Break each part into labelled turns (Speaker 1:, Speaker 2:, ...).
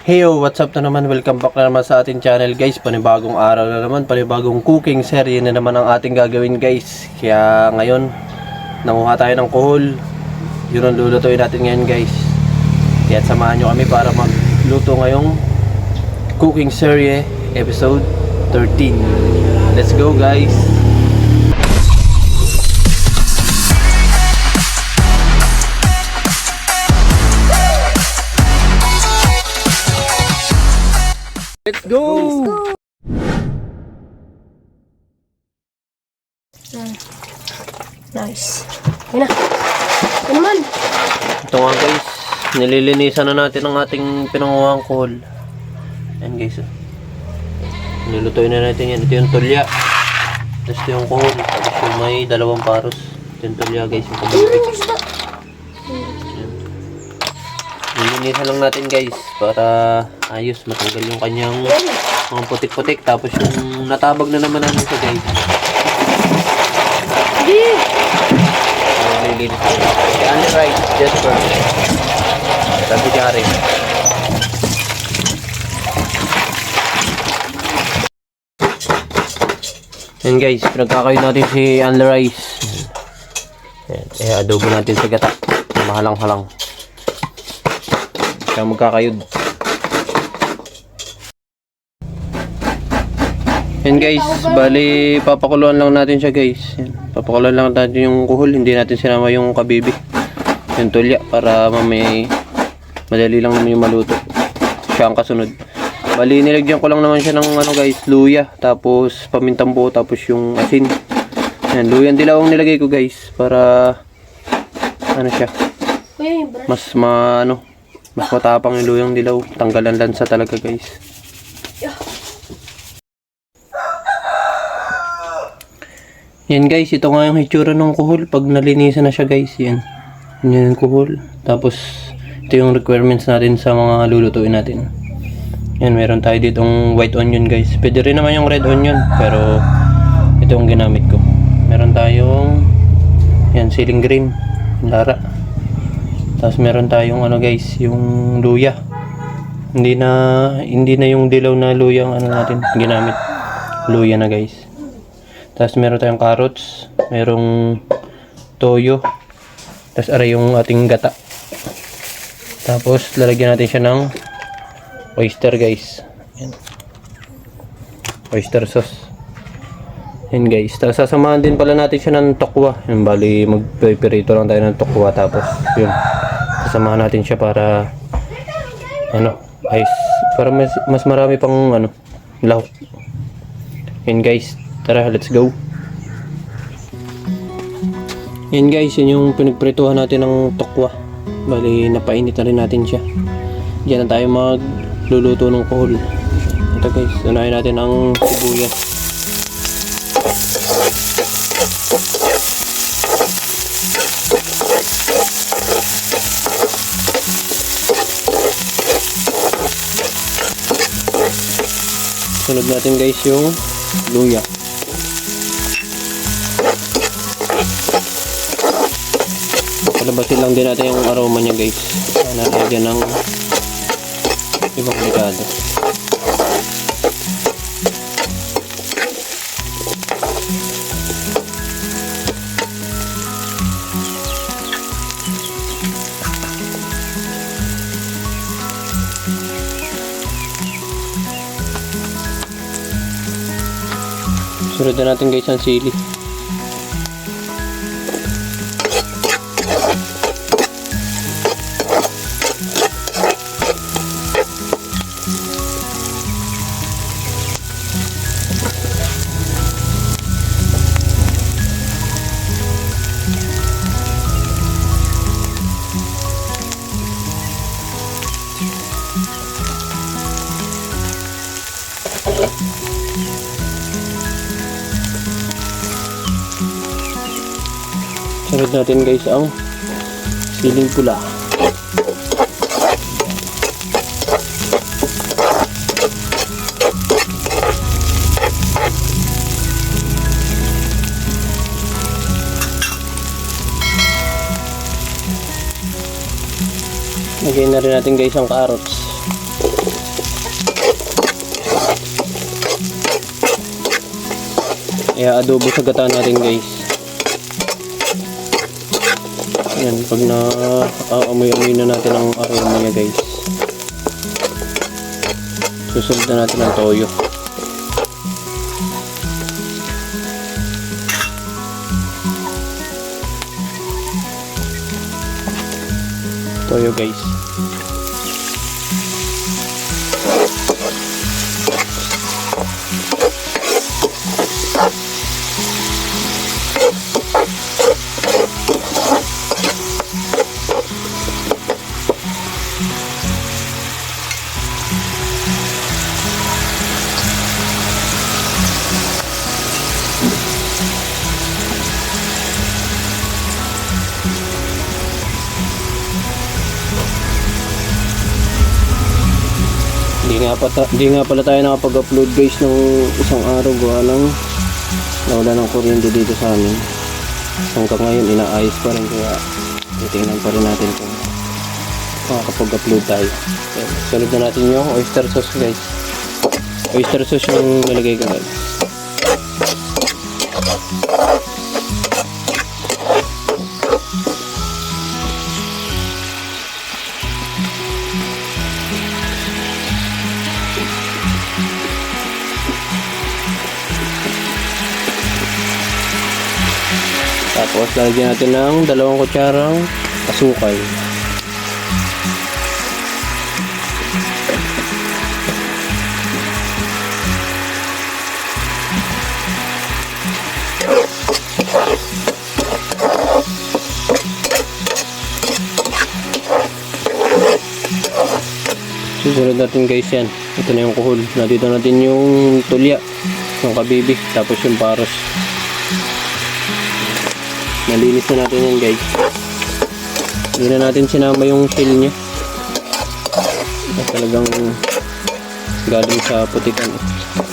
Speaker 1: Heyo, what's up na naman? Welcome back na naman sa ating channel guys. Panibagong araw na naman, panibagong cooking serye na naman ang ating gagawin guys. Kaya ngayon, nanguha tayo ng kuhol. Yun ang lulutuin natin ngayon guys. Kaya samahan nyo kami para magluto ngayong cooking serye episode 13. Let's go guys! Let's go!
Speaker 2: Nice. Yan na. Yan naman.
Speaker 1: Ito nga guys, nililinisan na natin ang ating pinanguhang kuhol. Ayan guys. Nilutuin na natin yan. Ito yung tulya. Tapos ito yung kuhol. Tapos yung may dalawang paros. Ito yung tulya guys. Yung Nilinisan lang natin guys para ayos matanggal yung kanyang mga putik-putik. Tapos yung natabag na naman natin siya guys.
Speaker 2: Sige.
Speaker 1: Nililinis na natin. Si Anne Wright, Jesper. Sabi niya rin. Yan guys, pinagkakayo natin si Anne Rice. Yan, eh, adobo natin sa gata. Mahalang-halang. Kaya magkakayod. Yan guys, bali papakuluan lang natin siya guys. Yan, papakuluan lang natin yung kuhol, hindi natin sinama yung kabibi. Yung tulya para mamay madali lang naman yung maluto. Siya ang kasunod. Bali nilagyan ko lang naman siya ng ano guys, luya, tapos pamintang buo, tapos yung asin. Yan, luyang dilaw ang nilagay ko guys para ano siya, mas ma ano, mas matapang yung luyang dilaw. Tanggalan lansa talaga guys. Yan guys, ito nga yung hitsura ng kuhol pag nalinisan na siya guys. Yan. Yan yung kuhol. Tapos, ito yung requirements natin sa mga lulutuin natin. Yan, meron tayo ditong white onion guys. Pwede rin naman yung red onion. Pero, ito yung ginamit ko. Meron tayong, yan, siling green. Lara. Tapos meron tayong ano guys, yung luya. Hindi na, hindi na yung dilaw na luya ang ano natin, ginamit. Luya na guys. Tapos meron tayong carrots, merong toyo. Tapos aray yung ating gata. Tapos lalagyan natin siya ng oyster guys. Yan. Oyster sauce. Yan guys. Tapos sasamahan din pala natin siya ng tokwa. Yan bali magpipirito lang tayo ng tokwa tapos yun. Sasamahan natin siya para ano, ayos. Para mas, mas marami pang ano, lahok. Yan guys. Tara, let's go. Yan guys, yun yung pinagprituhan natin ng tokwa. Bali, napainit na rin natin siya. Diyan na tayo magluluto ng kohol. Ito guys, unahin natin ang sibuyas. Sunod natin guys yung luya. Palabasin lang din natin yung aroma niya guys. Kaya natin dyan ng ibang likado. Sunod na natin guys ang sili. Sunod natin guys ang siling pula. Lagyan na rin natin guys ang carrots. Kaya adobo sa gata natin guys. Yan, pag na aamoy-amoy na natin ang aroma niya guys. Susunod na natin ang toyo. Toyo guys. Hindi nga, pa ta- di nga pala tayo nakapag-upload guys ng isang araw gawa lang nawala ng kuryente dito sa amin. Hanggang ngayon inaayos pa rin kaya titingnan pa rin natin kung makakapag-upload tayo. Okay, sunod na natin yung oyster sauce guys. Oyster sauce yung nilagay ko guys. Tapos lalagyan natin ng dalawang kutsarang asukal. Susunod natin guys yan. Ito na yung kuhol. Nandito natin yung tulya. Yung kabibi. Tapos yung paros. Nalinis na natin yan guys. Hindi na natin sinama yung shell niya. Ito talagang galing sa putikan. eh.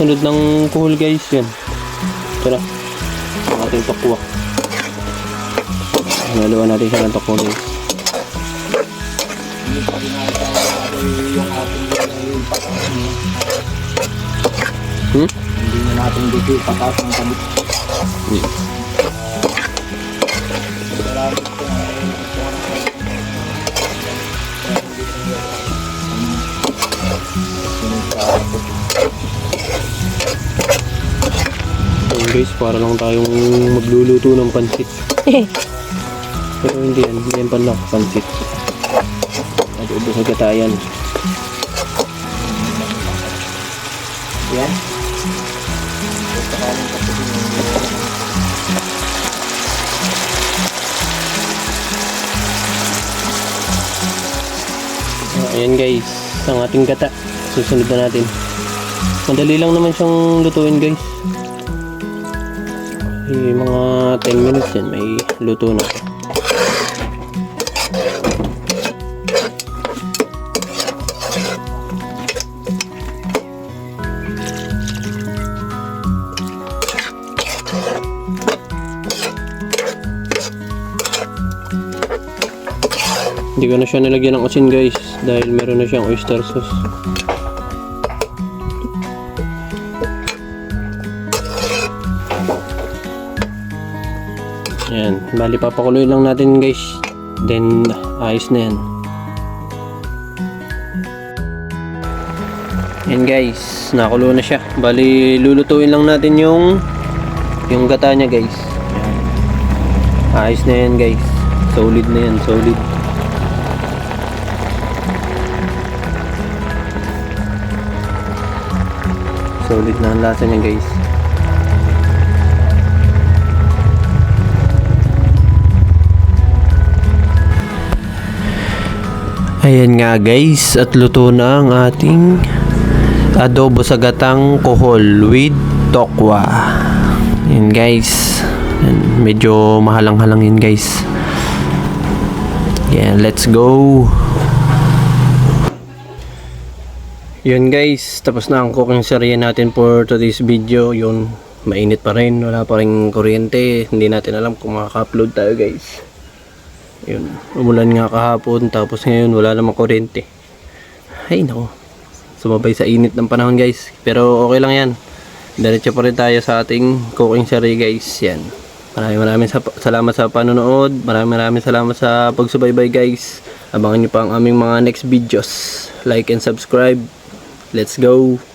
Speaker 1: Kasunod ng kuhol guys yan. Ito na. Ang ating takwa. Hinaluan natin siya ng takwa guys. Hmm?
Speaker 3: Hindi na natin dito ipataas ng kami.
Speaker 1: Guys, para lang tayong magluluto ng pansit. Pero hindi yan, hindi yan pala pansit. Adobo sa gatayan.
Speaker 3: Yan.
Speaker 1: Ayan guys, ang ating gata. Susunod na natin. Madali lang naman siyang lutuin guys. Eh, mga 10 minutes yan, may luto na. Hindi ko na siya nilagyan ng asin guys dahil meron na siyang oyster sauce. Ayan, bali papakuloy lang natin guys. Then ayos na yan. Yan guys, nakulo na siya. Bali lulutuin lang natin yung yung gata niya guys. Ayan. Ayos na yan guys. Solid na yan, solid. Solid na ang lasa niya guys. Ayan nga guys, at luto na ang ating adobo sa gatang kohol with tokwa. Ayan guys, Ayan, medyo mahalang-halang yun guys. Ayan, let's go. Yun guys, tapos na ang cooking serye natin for today's video. Yun, mainit pa rin, wala pa rin kuryente. Hindi natin alam kung makaka-upload tayo guys. Yun, umulan nga kahapon tapos ngayon wala namang kuryente. Ay nako, sumabay sa init ng panahon guys. Pero okay lang yan. Diretso pa rin tayo sa ating cooking serye guys. Yan. Maraming maraming sa- salamat sa panonood. Maraming maraming salamat sa pagsubaybay guys. Abangan nyo pa ang aming mga next videos. Like and subscribe. Let's go!